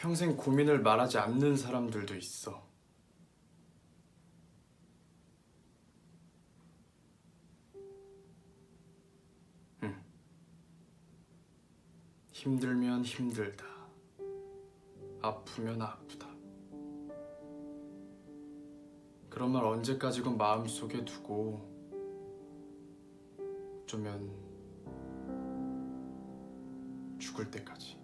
평생 고민을 말하지 않는 사람들도 있어. 응. 힘들면 힘들다. 아프면 아프다. 그런 말 언제까지건 마음속에 두고 어쩌면 죽을 때까지.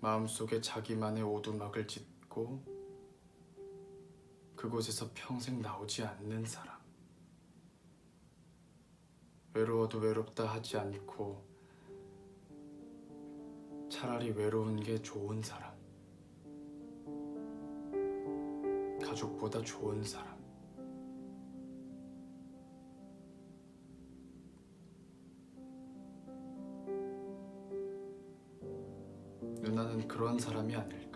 마음속에 자기만의 오두막을 짓고 그곳에서 평생 나오지 않는 사람. 외로워도 외롭다 하지 않고 차라리 외로운 게 좋은 사람. 가족보다 좋은 사람. 나는 그런 사람이 아닐까.